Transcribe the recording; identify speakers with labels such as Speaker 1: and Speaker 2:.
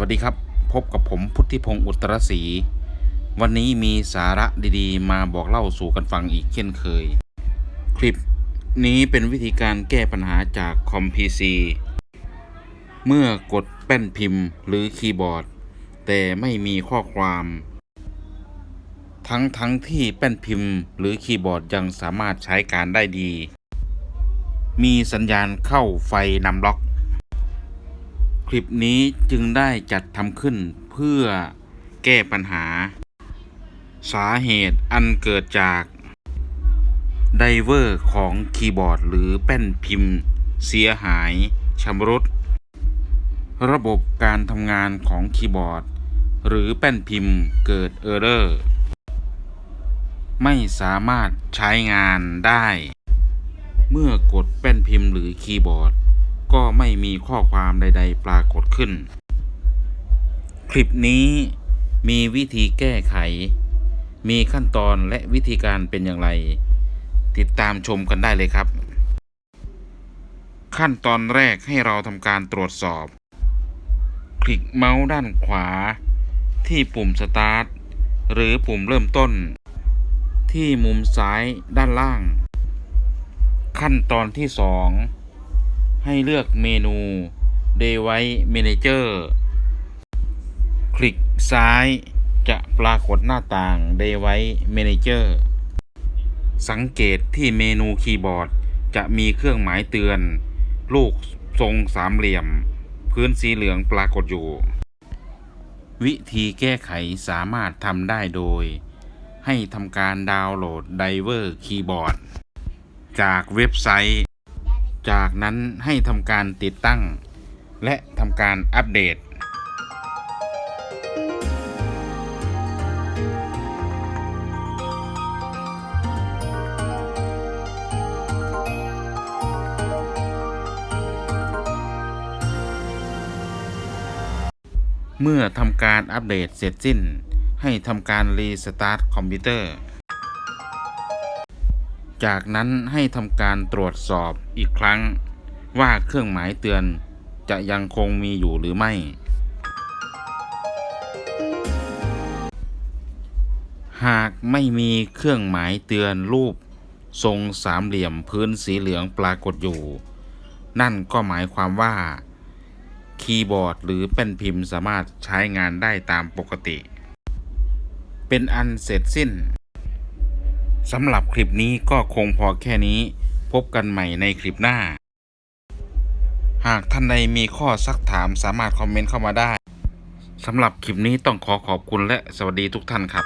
Speaker 1: วัสดีครับ พบกับผมพุทธิพงศ์อุตรศรี วันนี้มีสาระดีๆ มาบอกเล่าสู่กันฟังอีกเช่นเคย คลิปนี้เป็นวิธีการแก้ปัญหาจากคอมพีซีเมื่อกดแป้นพิมพ์หรือคีย์บอร์ด แต่ไม่มีข้อความ ทั้งทั้งที่แป้นพิมพ์หรือคีย์บอร์ดยังสามารถใช้การได้ดี มีสัญญาณเข้าไฟนำล็อก คลิปนี้จึงได้จัดทำขึ้นเพื่อแก้ปัญหา สาเหตุอันเกิดจากไดเวอร์ของคีย์บอร์ดหรือแป้นพิมพ์ เสียหายชำรุด ระบบการทำงานของคีย์บอร์ด หรือแป้นพิมพ์เกิดเออร์เรอร์ไม่สามารถใช้งานได้ เมื่อกดแป้นพิมพ์หรือคีย์บอร์ด ก็ไม่มีข้อความใด ๆ ปรากฏขึ้น คลิปนี้มีวิธีแก้ไข มีขั้นตอนและวิธีการเป็นอย่างไร ติดตามชมกันได้เลยครับ ขั้นตอนแรกให้เราทำการตรวจสอบ คลิกเมาส์ด้านขวา ที่ปุ่มสตาร์ทหรือปุ่มเริ่มต้น ที่มุมซ้ายด้านล่าง ขั้นตอนที่ 2 ให้เลือกเมนู Device Manager คลิกซ้ายจะปรากฏหน้าต่าง Device Manager สังเกตที่เมนูคีย์บอร์ดจะมีเครื่องหมายเตือน ลูกทรงสามเหลี่ยม พื้นสีเหลืองปรากฏอยู่ วิธีแก้ไขสามารถทำได้โดย ให้ทำการดาวน์โหลด Diver Keyboard จากเว็บไซต์ จากนั้นให้ทำการติดตั้ง และทำการอัปเดต เมื่อทำการอัปเดตเสร็จสิ้น ให้ทำการรีสตาร์ทคอมพิวเตอร์ จากนั้นให้ทำการตรวจสอบอีกครั้ง ว่าเครื่องหมายเตือนจะยังคงมีอยู่หรือไม่ หากไม่มีเครื่องหมายเตือนรูป ทรงสามเหลี่ยมพื้นสีเหลืองปรากฏอยู่ นั่นก็หมายความว่า คีย์บอร์ดหรือแป้นพิมพ์สามารถใช้งานได้ตามปกติ เป็นอันเสร็จสิ้น สำหรับคลิปนี้ก็คงพอแค่นี้ พบกันใหม่ในคลิปหน้า หากท่านใดมีข้อซักถามสามารถคอมเมนต์เข้ามาได้สำหรับคลิปนี้ต้องขอขอบคุณและสวัสดีทุกท่านครับ